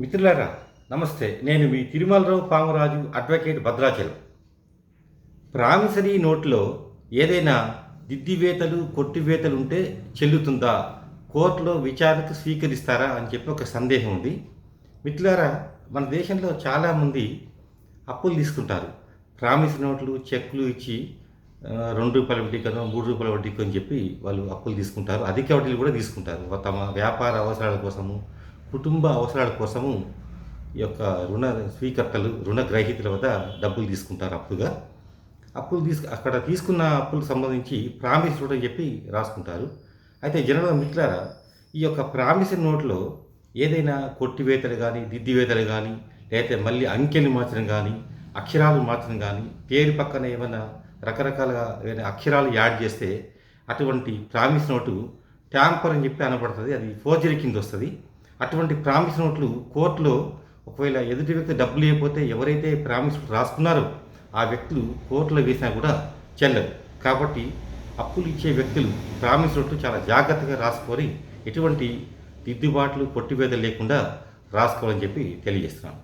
మిత్రులారా నమస్తే. నేను మీ తిరుమలరావు పామరాజు అడ్వకేట్ భద్రాచలం. ప్రామిసరీ నోట్లో ఏదైనా దిద్దివేతలు కొట్టివేతలు ఉంటే చెల్లుతుందా? కోర్టులో విచారణకు స్వీకరిస్తారా అని చెప్పి ఒక సందేహం ఉంది. మిత్రులారా మన దేశంలో చాలామంది అప్పులు తీసుకుంటారు. ప్రామిస్ నోట్లు చెక్లు ఇచ్చి రెండు రూపాయల వడ్డీకనో మూడు రూపాయల వడ్డీకో అని చెప్పి వాళ్ళు అప్పులు తీసుకుంటారు. అధిక వడ్డీలు కూడా తీసుకుంటారు. తమ వ్యాపార అవసరాల కోసము కుటుంబ అవసరాల కోసము ఈ యొక్క రుణ స్వీకర్తలు రుణగ్రహీతల వద్ద డబ్బులు తీసుకుంటారు అప్పుగా అప్పులు తీసుకు అక్కడ తీసుకున్న అప్పులకు సంబంధించి ప్రామిస్ నోట్ అని చెప్పి రాసుకుంటారు. అయితే జనరల్ మిట్లారా ఈ యొక్క ప్రామిస్ నోట్లో ఏదైనా కొట్టివేతలు కానీ దిద్దివేతలు కానీ లేకపోతే మళ్ళీ అంకెలు మార్చడం కానీ అక్షరాలు మార్చడం కానీ పేరు పక్కన ఏమైనా రకరకాలుగా ఏమైనా అక్షరాలు యాడ్ చేస్తే అటువంటి ప్రామిస్ నోటు ట్యాంపర్ అని చెప్పి అనబడుతుంది. అది ఫోర్జరీ కింద వస్తుంది. అటువంటి ప్రామిస్ నోట్లు కోర్టులో ఒకవేళ ఎదుటి వ్యక్తి డబ్బులు ఇవ్వకపోతే ఎవరైతే ప్రామిస్ రాసుకున్నారో ఆ వ్యక్తులు కోర్టులో వేసినా కూడా చెల్లరు కాబట్టి అప్పులు ఇచ్చే వ్యక్తులు ప్రామిస్ నోట్లు చాలా జాగ్రత్తగా రాసుకొని ఎటువంటి దిద్దుబాట్లు కొట్టివేదలు లేకుండా రాసుకోవాలని చెప్పి తెలియజేస్తున్నాను.